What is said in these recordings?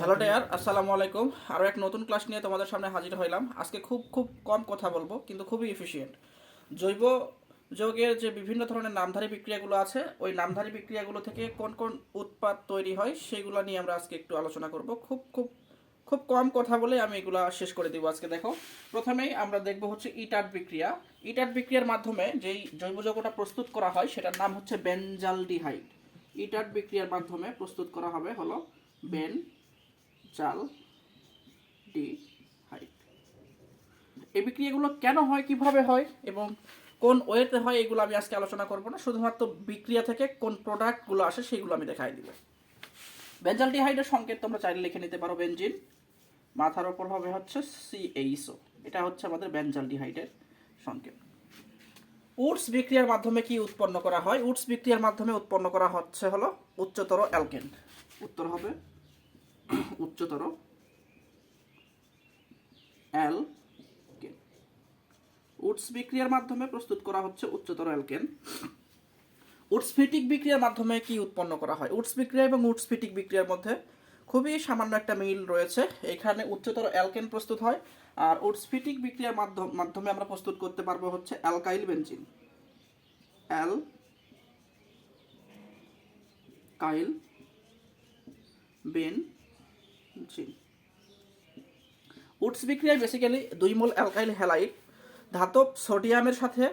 Hello dare আসসালামু আলাইকুম। আরও এক নতুন ক্লাস নিয়ে তোমাদের সামনে হাজির হইলাম। আজকে খুব খুব কম কথা বলব কিন্তু খুবই এফিসিয়েন্ট জৈব যৌগের যে বিভিন্ন ধরনের নামধারী বিক্রিয়াগুলো আছে ওই নামধারী বিক্রিয়াগুলো থেকে কোন কোন উৎপাদ তৈরি হয় সেগুলো নিয়ে আমরা আজকে একটু আলোচনা করব। খুব খুব খুব কম কথা বলে আমি এগুলা শেষ করে দিব আজকে দেখো। প্রথমেই আমরা দেখব হচ্ছে ইটার বিক্রিয়া। ইটার বিক্রিয়ার মাধ্যমে যেই জৈব যৌগটা প্রস্তুত করা হয় সেটার নাম হচ্ছে বেনজালডিহাইড। ইটার বিক্রিয়ার মাধ্যমে প্রস্তুত করা হবে হলো বেন জাল, ডি, হাইট। এই বিক্রিয়াগুলো কেন হয়, কীভাবে হয় এবং কোন ওয়েতে হয়, এগুলো আমি আজকে আলোচনা করব না। শুধুমাত্র বিক্রিয়া থেকে কোন প্রোডাক্টগুলো আসে, সেগুলো আমি দেখাই দিব। বেঞ্জালডিহাইডের সংকেত তোমরা চাইলে লিখে নিতে পারো বেনজিন মাথার ওপর হবে হচ্ছে সিএইসও এটা হচ্ছে আমাদের বেঞ্জালডিহাইডের সংকেত। উডস বিক্রিয়ার মাধ্যমে কি উৎপন্ন করা হয়? উডস বিক্রিয়ার মাধ্যমে উৎপন্ন করা হচ্ছে হলো উচ্চতর অ্যালকেন। উত্তর হবে উচ্চতর অ্যালকেন উডস বিক্রিয়ার মাধ্যমে প্রস্তুত করা হচ্ছে উচ্চতর অ্যালকেন উডসফিটিক বিক্রিয়ার মাধ্যমে কি উৎপন্ন করা হয়? উডস বিক্রিয়া এবং উডসফিটিক বিক্রিয়ার মধ্যে খুবই সামান্য একটা মিল রয়েছে। এখানে উচ্চতর অ্যালকেন প্রস্তুত হয় আর উডসফিটিক বিক্রিয়ার মাধ্যম মাধ্যমে আমরা প্রস্তুত করতে পারব হচ্ছে alkyl benzene. Alkyl benzene Wurtz বিক্রিয়ায় বেসিক্যালি দুই মোল অ্যালকাইল হ্যালাইড, ধাতব সোডিয়ামের সাথে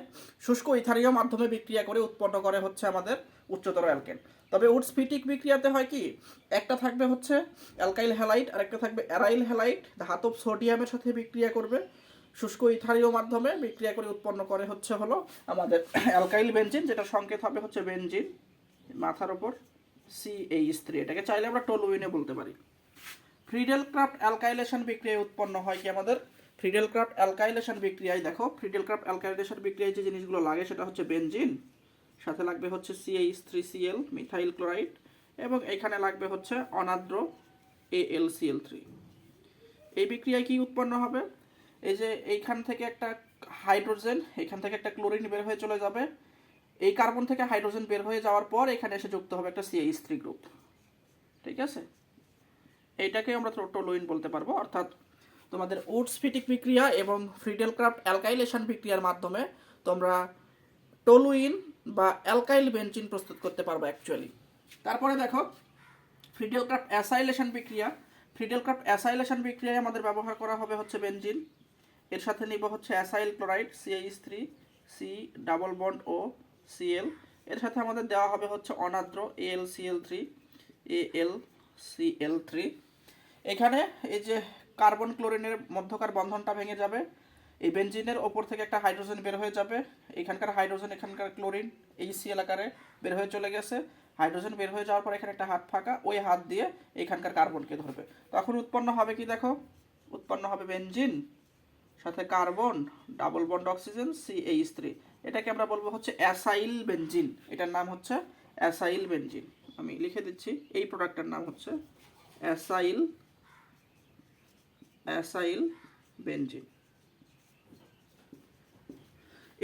শুষ্ক ইথানীয় মাধ্যমে বিক্রিয়া করে উৎপন্ন করে হচ্ছে আমাদের উচ্চতর অ্যালকেন। তবে উডসফিটিক বিক্রিয়াতে হয় কি? একটা থাকবে হচ্ছে অ্যালকাইল হ্যালাইট আর একটা থাকবে অ্যারাইল হ্যালাইট ধাতব সোডিয়ামের সাথে বিক্রিয়া করবে, শুষ্ক ইথানীয় মাধ্যমে বিক্রিয়া করে উৎপন্ন করে হচ্ছে হলো আমাদের অ্যালকাইল বেনজিন, যেটা সংকেত হবে হচ্ছে বেনজিন মাথার ওপর সি এইচ থ্রি এটাকে চাইলে আমরা টোলুইনে বলতে পারি। ফ্রিডেল ক্রাফট অ্যালকাইলেশন বিক্রিয়ায় উৎপন্ন হয় কি আমাদের? ফ্রিডেল ক্রাফট অ্যালকাইলেশন বিক্রিয়ায়। দেখো ফ্রিডেল ক্রাফট অ্যালকাইলেশন বিক্রিয়ায় যে জিনিসগুলো লাগে সেটা হচ্ছে বেনজিন, সাথে লাগবে হচ্ছে CH three Cl methyl chloride, এবং এখানে লাগবে হচ্ছে অনাদ্র এএলসিএল থ্রি এই বিক্রিয়ায় কি উৎপন্ন হবে? এই যে এইখান থেকে একটা হাইড্রোজেন, এখান থেকে একটা ক্লোরিন বের হয়ে চলে যাবে। এই কার্বন থেকে হাইড্রোজেন বের হয়ে যাওয়ার পর এখানে এসে যুক্ত হবে একটা সিএইচ থ্রি গ্রুপ ঠিক আছে? এইটাকে আমরা টোলোইন বলতে পারব। অর্থাৎ তোমাদের উডসফিটিক বিক্রিয়া এবং ফ্রিডেল ক্রাফট অ্যালকাইলেশন বিক্রিয়ার মাধ্যমে তোমরা টোলুইন বা অ্যালকাইল বেঞ্চিন প্রস্তুত করতে পারব অ্যাকচুয়ালি তারপরে দেখো ফ্রিডেল ক্রাফট অ্যাসাইলেশন বিক্রিয়া। ফ্রিডেল ক্রাফট অ্যাসাইলেশন বিক্রিয়ায় আমাদের ব্যবহার করা হবে হচ্ছে বেঞ্জিন এর সাথে নিব হচ্ছে acyl chloride CH three C double bond O Cl এর সাথে আমাদের দেওয়া হবে হচ্ছে অনাদ্র Al Cl three Al Cl three এখানে এই যে কার্বন ক্লোরিনের মধ্যকার বন্ধনটা ভেঙে যাবে, এই বেনজিনের ওপর থেকে একটা হাইড্রোজেন বের হয়ে যাবে, এখানকার হাইড্রোজেন, এখানকার ক্লোরিন, এই সিএল আকারে বের হয়ে চলে গেছে। হাইড্রোজেন বের হয়ে যাওয়ার পর এখানে একটা হাত ফাঁকা, ওই হাত দিয়ে এখানকার কার্বনকে ধরবে। তখন উৎপন্ন হবে কি দেখো? উৎপন্ন হবে বেনজিন, সাথে carbon, double bond oxygen C H three এটাকে আমরা বলব হচ্ছে অ্যাসাইল বেঞ্জিন এটার নাম হচ্ছে অ্যাসাইল বেঞ্জিন আমি লিখে দিচ্ছি, এই প্রোডাক্টটার নাম হচ্ছে অ্যাসাইল অ্যাসাইল বেঞ্জিন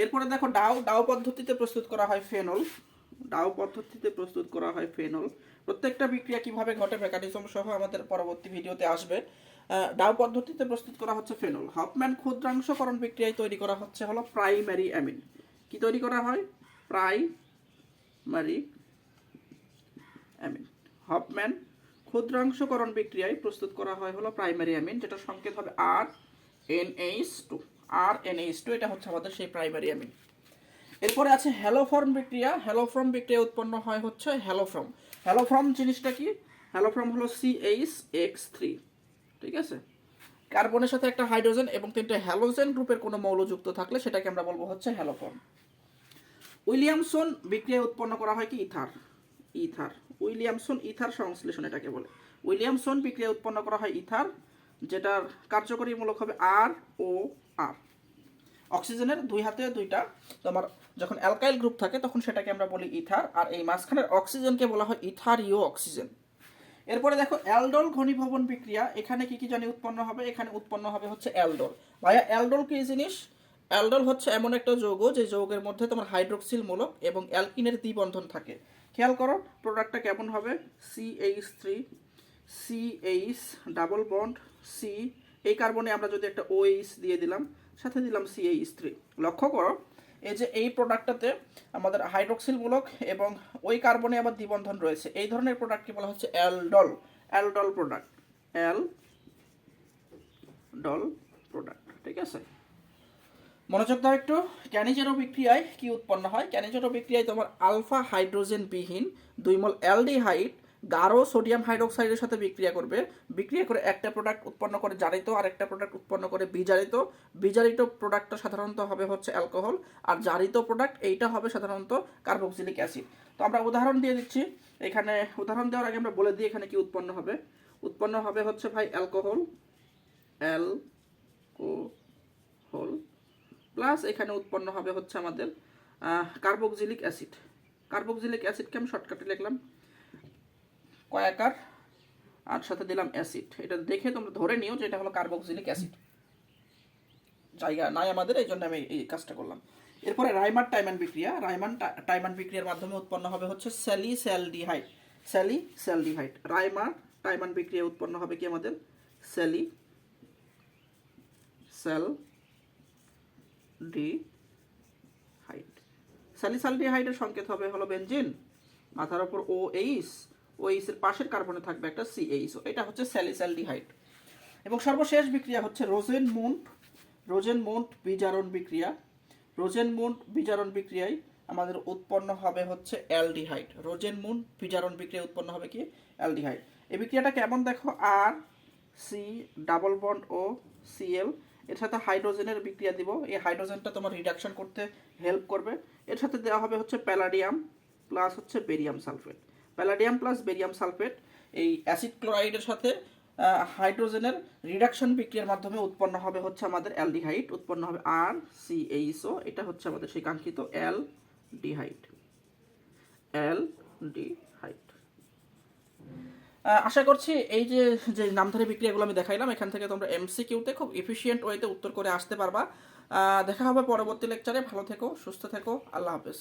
এরপরে দেখো, ডাউ ডাউ পদ্ধতিতে প্রস্তুত করা হয় ফেনল। ডাউ পদ্ধতিতে প্রস্তুত করা হয় ফেনল। প্রত্যেকটা বিক্রিয়া কীভাবে ঘটে মেকানিজম সহ আমাদের পরবর্তী ভিডিওতে আসবে। ডাউ পদ্ধতিতে প্রস্তুত করা হচ্ছে ফেনল। হপম্যান ক্ষুদ্রাংশকরণ বিক্রিয়ায় তৈরি করা হচ্ছে হলো প্রাইমারি অ্যামিন। কি তৈরি করা হয়? Primary amine. হপম্যান, ক্ষুদ্রাংশকরণ বিক্রিয়ায় প্রস্তুত করা হয় হলো প্রাইমারি অ্যামিন, যেটা সংকেত হবে R NH two. R NH two, এটা হচ্ছে আমাদের সেই প্রাইমারি অ্যামিন। এরপরে আছে হ্যালোফর্ম বিক্রিয়া। হ্যালোফর্ম বিক্রিয়া উৎপন্ন হয় হচ্ছে হ্যালোফর্ম। হ্যালোফর্ম জিনিসটা কি? হ্যালোফর্ম হলো সিএইচ এক্স থ্রি। ঠিক আছে? কার্বনের সাথে একটা হাইড্রোজেন এবং তিনটে হ্যালোজেন গ্রুপের কোনো মৌল যুক্ত থাকলে সেটাকে আমরা বলব হচ্ছে হ্যালোফর্ম। উইলিয়ামসন বিক্রিয়ায় উৎপন্ন করা হয় কি? ইথার। ইথার। উইলিয়ামসন ইথার সংশ্লেষণ এটাকে বলে। উইলিয়ামসন বিক্রিয়া উৎপন্ন করা হয় ইথার, যেটার কার্যকরী মূলক হবে আর ও আর। অক্সিজেনের দুই হাতে দুইটা তোমার যখন অ্যালকাইল গ্রুপ থাকে তখন সেটাকে আমরা বলি ইথার, আর এই মাঝখানের অক্সিজেনকে বলা হয় ইথারিও অক্সিজেন। এরপরে দেখো অ্যালডোল ঘনীভবন বিক্রিয়া, এখানে কি কি জানি উৎপন্ন হবে? এখানে উৎপন্ন হবে হচ্ছে অ্যালডোল ভাইয়া অ্যালডোল কি জিনিস? অ্যালডোল হচ্ছে এমন একটা যৌগ, যে যৌগের মধ্যে তোমার হাইড্রোক্সিল মূলক এবং অ্যালকিনের দ্বিবন্ধন থাকে। খেয়াল করো প্রোডাক্টটা কেমন হবে? C H three C H double bond C এই কার্বনে আমরা যদি একটা ওএইচ দিয়ে দিলাম, সাথে দিলাম সি এইচ থ্রি লক্ষ্য করো এই যে এই প্রোডাক্টটাতে আমাদের হাইড্রোক্সিল মূলক এবং ওই কার্বনে আবার দ্বিবন্ধন রয়েছে। এই ধরনের প্রোডাক্টকে বলা হচ্ছে? Aldol aldol product aldol product ঠিক আছে? মনোযোগ দাও একটু। ক্যানিজেরো বিক্রিয়ায় কি উৎপন্ন হয়? ক্যানিজেরো বিক্রিয়ায় তোমার আলফা হাইড্রোজেন বিহীন দুই মল অ্যালডিহাইড গাঢ় সোডিয়াম হাইড্রোক্সাইডের সাথে বিক্রিয়া করবে। বিক্রিয়া করে একটা প্রোডাক্ট উৎপন্ন করে জারিত, আর একটা প্রোডাক্ট উৎপন্ন করে বিজারিত। বিজারিত প্রোডাক্টটা সাধারণত হবে হচ্ছে অ্যালকোহল আর জারিত প্রোডাক্ট এইটা হবে সাধারণত কার্বক্সিলিক অ্যাসিড তো আমরা উদাহরণ দিয়ে দিচ্ছি। এখানে উদাহরণ দেওয়ার আগে আমরা বলে দিই এখানে কি উৎপন্ন হবে। উৎপন্ন হবে হচ্ছে ভাই অ্যালকোহল অ্যালকোহল প্লাস এখানে উৎপন্ন হবে হচ্ছে আমাদের কার্বক্সিলিক অ্যাসিড কার্বক্সিলিক অ্যাসিডকে আমি শর্টকাটে লিখলাম। কয়াকার আর সাথে দিলাম অ্যাসিড। এটা দেখে তোমরা ধরে নিও যে এটা হলো কার্বক্সিলিক অ্যাসিড। জায়গা নাই আমাদের, এই জন্য আমি এই কাজটা করলাম। এরপরে রাইমার টাইমান বিক্রিয়া। রাইমান টাইমান বিক্রিয়ার মাধ্যমে উৎপন্ন হবে হচ্ছে স্যালি স্যালডিহাইড স্যালি স্যালডিহাইড রাইমার টাইমান বিক্রিয়া উৎপন্ন হবে কি আমাদের? স্যালি সেল ডি হাইট স্যালিসালডিহাইডের সংকেত হবে হলো বেনজিন। মাথার ওপর ও এইচ। ও এইচের পাশের কার্বনে থাকবে একটা সি এইচ এটা হচ্ছে স্যালিসালডিহাইড। এবং সর্বশেষ বিক্রিয়া হচ্ছে রোজেন মুন্ট রোজেন মুন্ট বিজারণ বিক্রিয়া। রোজেন মুন্ট বিজারণ বিক্রিয়ায় আমাদের উৎপন্ন হবে হচ্ছে অ্যালডিহাইড। রোজেন মুন্ট বিজারণ বিক্রিয়া উৎপন্ন হবে কি? অ্যালডিহাইড। এই বিক্রিয়াটা কেমন দেখো? R C double bond O Cl এর সাথে হাইড্রোজেনের বিক্রিয়া দিব। এই হাইড্রোজেনটা তোমার রিডাকশন করতে হেল্প করবে। এর সাথে দেওয়া হবে হচ্ছে প্যালাডিয়াম প্লাস হচ্ছে barium sulphate palladium plus barium sulphate এই অ্যাসিড ক্লোরাইডের সাথে হাইড্রোজেনের রিডাকশন বিক্রিয়ার মাধ্যমে উৎপন্ন হবে হচ্ছে আমাদের অ্যালডিহাইড উৎপন্ন হবে আর সি এইচও এটা হচ্ছে আমাদের সেই কাঙ্ক্ষিত অ্যাল ডিহাইড অ্যাল ডিহাইড আশা করছি এই যে যে নামধারী বিক্রিয়াগুলো আমি দেখাইলাম, এখান থেকে তোমরা এমসিকিউতে খুব এফিশিয়েন্ট ওয়েতে উত্তর করে আসতে পারবা। দেখা হবে পরবর্তী লেকচারে ভালো থেকো, সুস্থ থেকো, আল্লাহ হাফেজ।